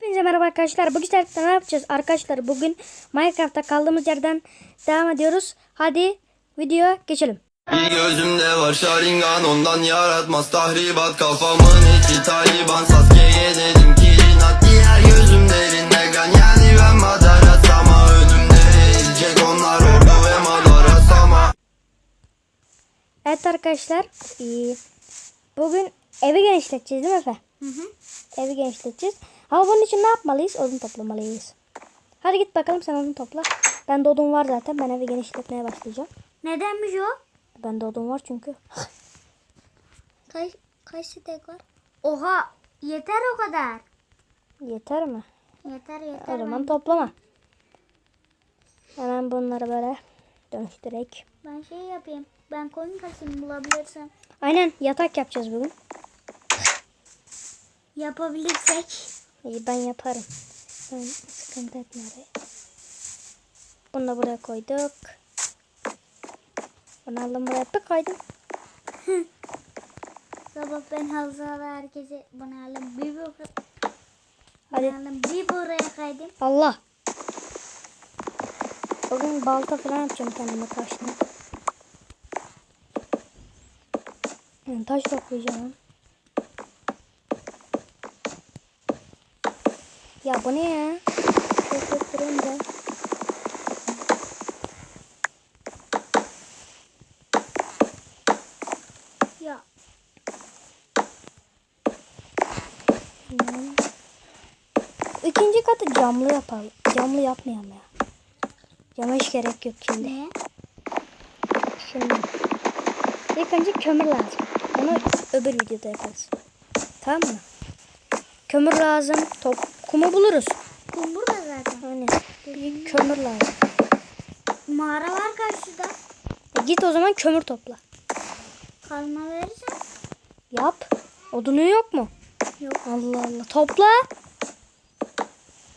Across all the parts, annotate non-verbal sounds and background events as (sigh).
Hepinize merhaba arkadaşlar. Bugün sizlerle ne yapacağız? Arkadaşlar bugün Minecraft'ta kaldığımız yerden devam ediyoruz. Hadi video geçelim. Bir gözümde var Sharingan ondan yaratmaz tahribat Kafamın içi Taliban Sasuke'ye dedim ki inat Diğer gözüm derin Negan yani ben Madaras Ama önümde eğilecek onlar ordu ve Madaras ama Evet arkadaşlar. Bugün evi genişleteceğiz değil mi Efe? Hı hı. Evi genişleteceğiz. Ama bunun için ne yapmalıyız? Odun toplamalıyız. Hadi git bakalım sen odun topla. Bende odun var zaten. Ben evi genişletmeye başlayacağım. Nedenmiş o? Bende odun var çünkü. (gasps) Kaç, kaç stek var? Oha yeter o kadar. Yeter mi? Yeter yeter. O zaman toplama. Hemen bunları böyle dönüştürek. Ben şey yapayım. Ben koyun kasayım bulabilirsem. Aynen yatak yapacağız bugün. Yapabilirsek. İyi ben yaparım. Sen sıkıntı etme oraya. Bunu da buraya koyduk. Bunu aldım buraya bir koydum. (laughs) Sabah ben havzada herkese bana alın bir bu Hadi. alın bir buraya kaydım. Allah. Bugün balta falan yapacağım kendime taşla. Yani taş toplayacağım. Ya bu ne ya? Çok çok durunca. Ya Tamam. İkinci katı camlı yapalım. Camlı yapmayalım ya. Cama hiç gerek yok şimdi. ne? Şimdi. İlk önce kömür lazım. Onu öbür videoda yaparız. Tamam mı? Kömür lazım. Top, kumu buluruz. Kum burada zaten. Aynen. Bir kömür lazım. Mağara var karşıda. E git o zaman kömür topla. Kazma verirsen. Yap. Odunu yok mu? Yok. Allah Allah. Topla.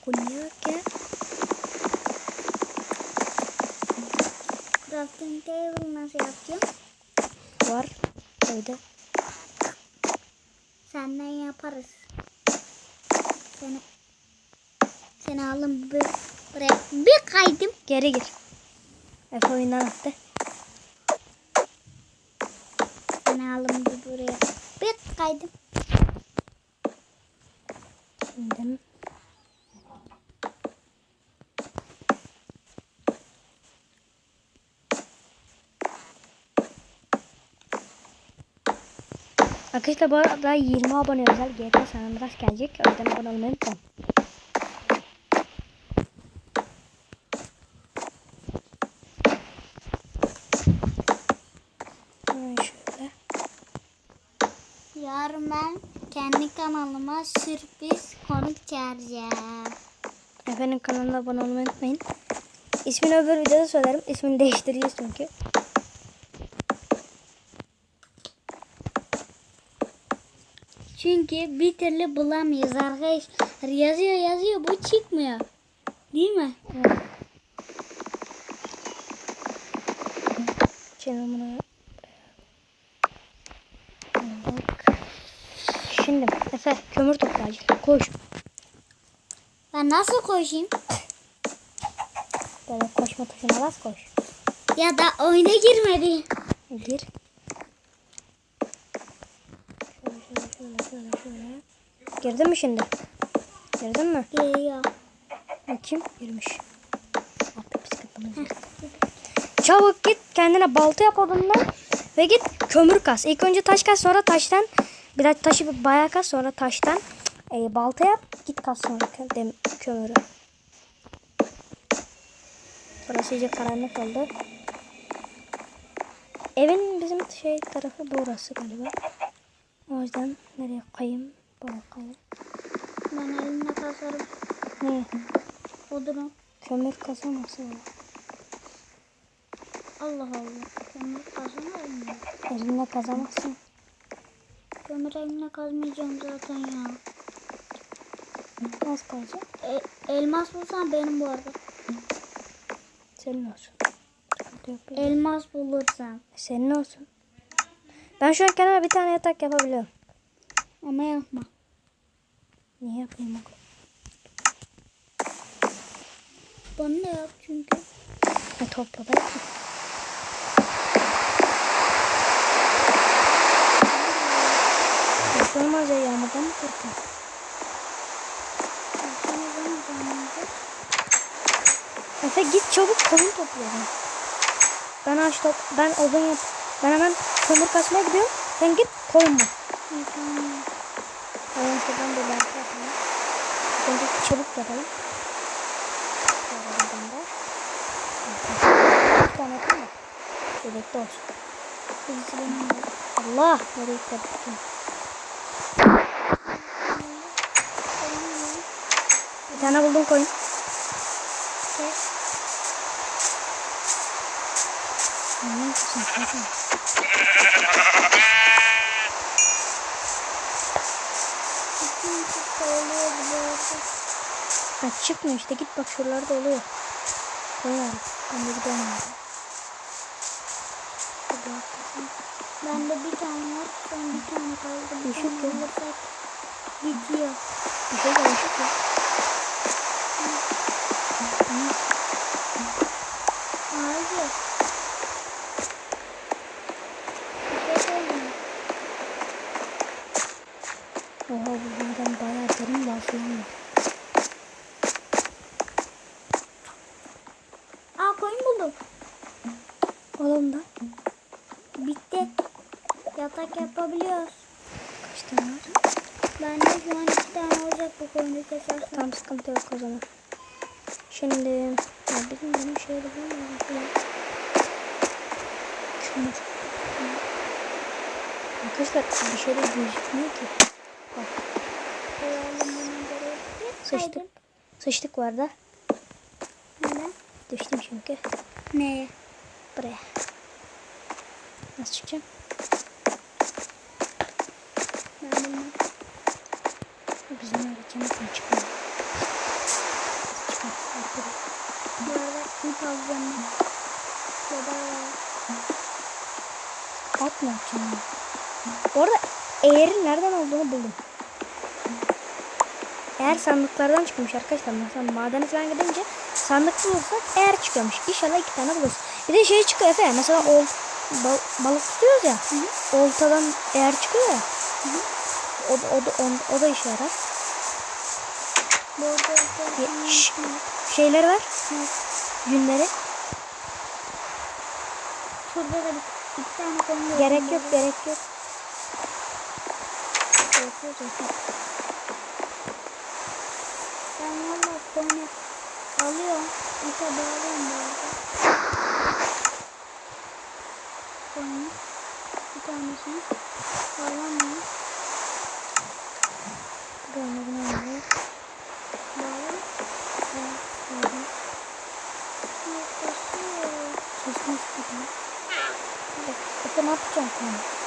Kul yok ya. Crafting table nasıl yapacağım? Var. Öyle. Senden yaparız. Seni seni alın bir buraya bir kaydım. Geri gir. Efe oyundan attı. Seni alın bir buraya bir kaydım. Şimdi. Arkadaşlar bu arada 20 abone özel GTA San Andreas gelecek. O yüzden abone olmayı unutmayın. Hemen şöyle. Yarın ben kendi kanalıma sürpriz konuk çağıracağım. Efendim kanalına abone olmayı unutmayın. İsmini öbür videoda söylerim. İsmini değiştireceğiz çünkü. Çünkü bir türlü bulamıyoruz arkadaşlar. Yazıyor yazıyor bu çıkmıyor. Değil mi? Şimdi bunu Bak. Şimdi Efe kömür topla acil. Koş. Ben nasıl koşayım? Böyle koşma tuşuna bas koş. Ya da oyuna girmedi. Gir. Şöyle şöyle şöyle şöyle. Girdin mi şimdi? Girdin mi? Geliyor. Bakayım. Girmiş. Artık. Çabuk git kendine balta yap odundan ve git kömür kas. İlk önce taş kas sonra taştan biraz taşı bayağı kas sonra taştan e, balta yap git kas sonra kö- dem, kömürü. Burası iyice karanlık oldu. Evin bizim şey tarafı burası galiba. O yüzden nereye koyayım? Buraya koyayım. Ben elimle kasarım Ne? odunu. Kömür kasaması var. Allah Allah. Kömür kazanır mı? Elinle kazamazsın. Kamerayla kazmayacağım zaten ya. Nasıl kazacak? E, elmas bulsam benim bu arada. Senin olsun. Elmas bulursam. E, senin olsun. Ben şu an kenara bir tane yatak yapabiliyorum. Ama yapma. Niye yapayım o Bana ne yap çünkü. E, ha, topla ben. Yağmurdan zaman zamanında. Efe git çabuk koyun toplayalım. Ben ağaç top, ben odun yap. Ben hemen kömür kasmaya gidiyorum. Sen git koyun bul. Hemen şuradan da belki yapalım. Önce çabuk yapalım. Şöyle buradan da. Bir tane yapayım mı? Yedekte olsun. Allah! Nereye gitti? Bir tane buldum koyun. Ha çıkmıyor işte git bak şuralarda oluyor. Koy abi. Ben de. Hadi haklısın. Bende bir tane var. Son bir tane kaldı. Bir tane ya. bulursak bitiyor. Bir şey karışık ya. Abi. Bir şey söyleyeyim. Oha bu maden bayağı derin başlanıyor. Aa koyun buldum. Oğlum da Bitti. Yatak yapabiliyoruz. kaç tane var? Bende şu an iki tane olacak bu koyunu kesersen. Tam sıkıntı yok o zaman. Şimdi ya bizim benim şöyle bulmuyorum. Kömür. Arkadaşlar bir şey de gözükmüyor ki. Bak sıçtık. Sıçtık var da. Neden? Düştüm çünkü. Neye? Buraya. Nasıl çıkacağım? Ben bilmem. Bizim öyle kemerden çıkmıyor. Çıkar. Bu arada ip alacağım. Ya da At mı yapacağım ya? Bu arada eğerin nereden olduğunu buldum. Eğer sandıklardan çıkmış arkadaşlar. Mesela madene falan gidince sandık bulursak eğer çıkıyormuş. İnşallah iki tane buluruz. Bir de şey çıkıyor Efe. Mesela ol, bal- balık tutuyoruz ya. Oltadan eğer çıkıyor ya. O, da- o, da, o, o da işe yarar. şeyleri ver. Yünleri. Şurada da bir, iki tane. Gerek yok gerek yok. Ben valla koyunu alıyorum. İpe bağlıyorum bu arada. Koyunu. Bir tanesini bağlamıyorum. Bunu bunu alalım. Bağlıyorum. Şöyle. Yaklaşıyor. Sesini çıkartalım. Efe ne yapacağım şimdi?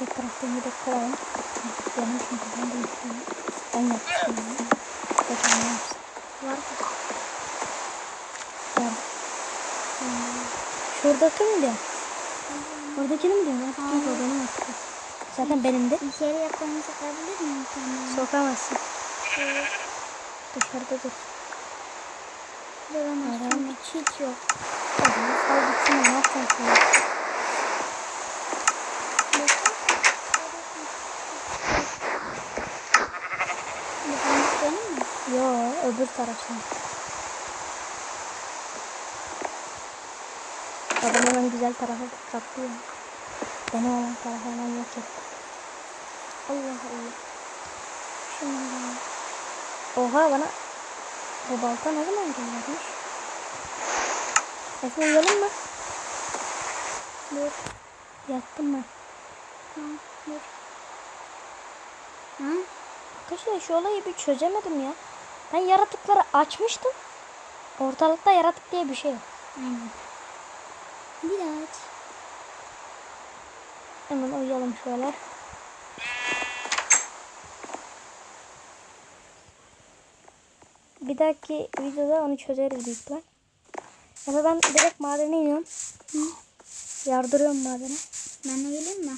Bir taraftan bir de koyalım. Benim çünkü ben de yapıyorum. Ben yapmıştım yani. Hocam ne yapsın? Var mı? Var. Şuradaki mi diyor? Oradakini mi diyor? Yok o benim artık. Zaten benim de. İçeri yaklanı sokabilir miyim? Sokamazsın. Dışarıda dur. Duramaz çünkü çiğ yok. O zaman sal gitsin ne yapacaksın? Yo öbür taraftan. Adam hemen güzel tarafa katlıyor. Benim olan tarafı hemen yok etti. Allah Allah. Şimdi. Oha bana bu balta ne zaman gelmiş? Efe uyuyalım mı? Dur. Yattım ben. Ha, dur. Ha? Arkadaşlar şu olayı bir çözemedim ya. Ben yaratıkları açmıştım. Ortalıkta yaratık diye bir şey yok. Aynen. Bir daha aç. Hemen uyuyalım şöyle. Bir dahaki videoda onu çözeriz büyük ihtimal. Ya da ben direkt madene iniyorum. Yardırıyorum madene. Ben de geleyim mi?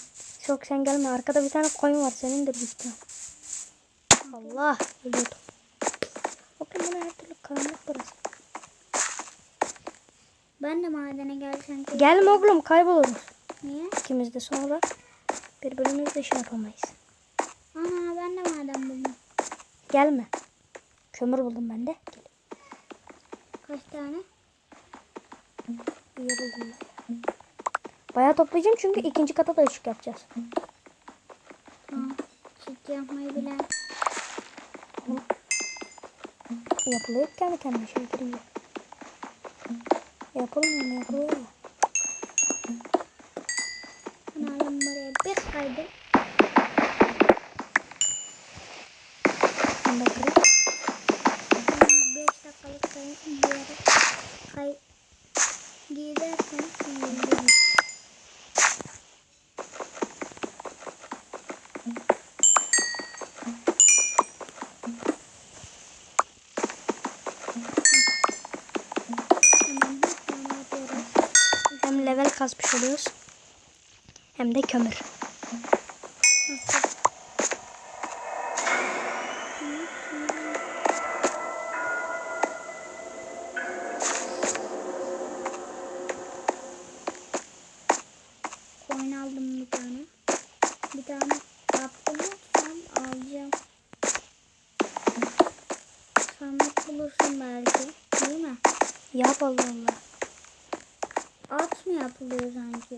çok sen gelme. Arkada bir tane koyun var. Senindir büyük ihtimal. Allah. Ölüyordum. Bakın bana her türlü karanlık burası. Ben de madene gelsem. Gelme oğlum kayboluruz. Niye? İkimiz de sonra birbirimizle şey yapamayız. Ana ben de maden buldum. Gelme. Kömür buldum ben de. Gel. Kaç tane? İyi buldum ben. Bayağı toplayacağım çünkü ikinci kata da ışık yapacağız. Tamam. Çift yapmayı bilen. Yapılıyor kendi kendine şey girince. Yapılmıyor mu yapılıyor mu? Kanalım buraya bir kaydım. Hem de kömür. Coin aldım bir tane. Bir tane yaptırırsam alacağım. Sandık bulursun belki. Değil mi? Yap Allah Allah. At mı yapılıyor sanki?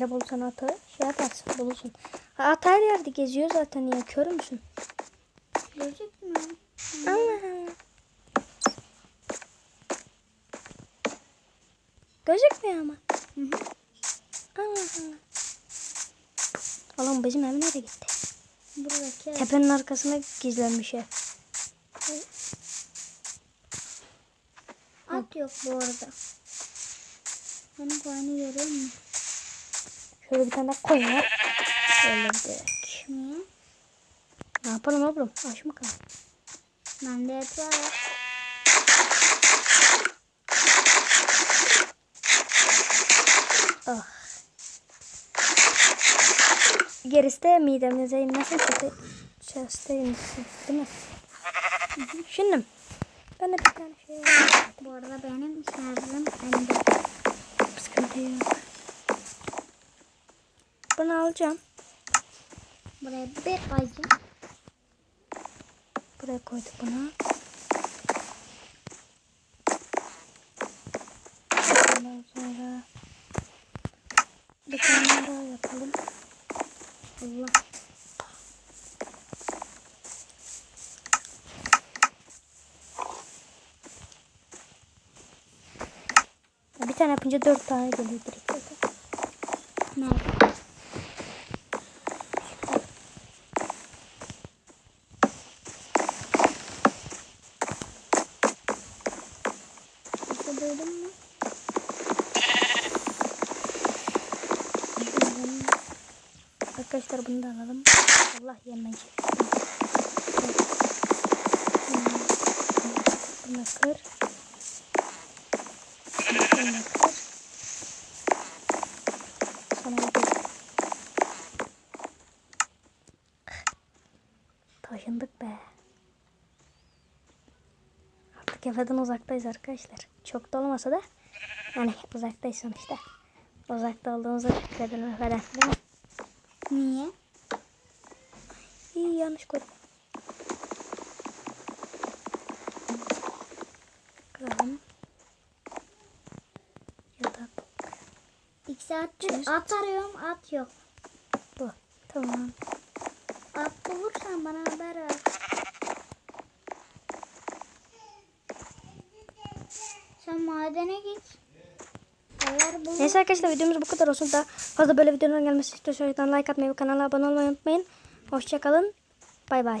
Eğer bulsan atı şey yaparsın bulursun. Ha, At her yerde geziyor zaten ya kör müsün? Gözükmüyor. Allah Allah. Gözükmüyor ama. Hı hı. Allah Allah. Oğlum bizim ev nereye gitti? Buradaki Tepenin arkasına gizlenmiş ev. at yok bu arada. Benim coin'i görüyor musun? Şöyle bir tane daha var. Öldürdük. Niye? Ne yapalım oğlum? Aç mı kalın? Bende et var. Ah. Gerisi de midemize inmesin. Chest'e inmesin. Değil mi? Şimdi ben de bir tane şey. Bu arada benim şarjım ende. Sıkıntı yok. Bunu alacağım. Buraya bir koyacağım. Buraya koyduk bunu. Ondan sonra bir tane daha yapalım. Allah. Bir tane yapınca dört tane geliyor direkt. Nerede? İşte duydun mu? Şimdi Arkadaşlar bunu da alalım. Allah yerine çektim. Bunu kır. Bunu kır. Sana bir Taşındık be. Artık evden uzaktayız arkadaşlar. Çok da olmasa da yani uzaktayız sonuçta. Uzakta olduğumuza dikkat falan değil mi? Niye? İyi yanlış koydum. Kıralım. Yatak İki saattir at arıyorum at yok. bu. Tamam. At bulursan bana haber ver. Sen madene git. Neyse arkadaşlar videomuz bu kadar olsun. Daha fazla böyle videoların gelmesi istiyorsanız like atmayı ve kanala abone olmayı unutmayın. Hoşçakalın. Bay bay.